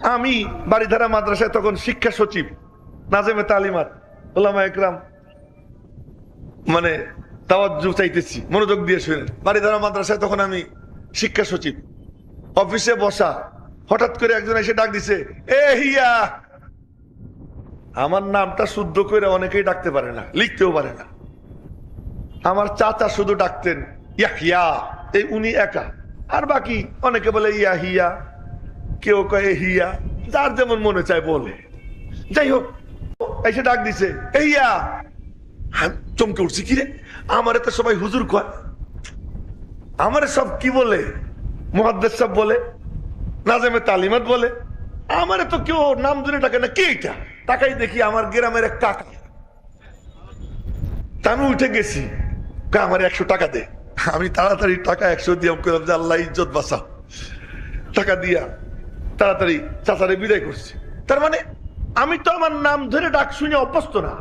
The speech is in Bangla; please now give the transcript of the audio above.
আমি বাড়িধারা মাদ্রাসায় তখন শিক্ষা সচিব, নাজেমে তালিমাত ওলামা একরাম মানে তাওয়াজ্জু চাইতেছি, মনোযোগ দিয়ে শুনেন। বাড়িধারা মাদ্রাসায় তখন আমি শিক্ষা সচিব। অফিসে বসা, হঠাৎ করে একজন এসে ডাক দিছে, এ হিয়া! আমার নামটা শুদ্ধ করে অনেকেই ডাকতে পারে না, লিখতেও পারে না। আমার চাচা শুধু ডাকতেন, ইয়াহিয়া! এই উনি একা। আর বাকি অনেকে বলে ইয়া হিয়া কেউ কয়ে হিয়া, যার যেমন মনে চায় বলে। যাই হোক, এসে ডাক দিছে এই ইয়া আমি চমকে উঠছি, কি রে? আমারে তো সবাই হুজুর কয়। আমারে সব কি বলে? মহাদ্দেশ সব বলে, নাজেমে তালিমাত বলে। আমারে তো কেউ নাম ধরে ডাকে না, কে এটা? তাকাই দেখি আমার গ্রামের এক কাকা। তা উঠে গেছি। আমার একশো টাকা দে? আমি তাড়াতাড়ি টাকা একশো দিয়ে আল্লাহ ইজ্জত বাঁচা টাকা দিয়া তাড়াতাড়ি চাচারে বিদায় করছে। তার মানে আমি তো আমার নাম ধরে ডাক শুনে অভ্যস্ত না।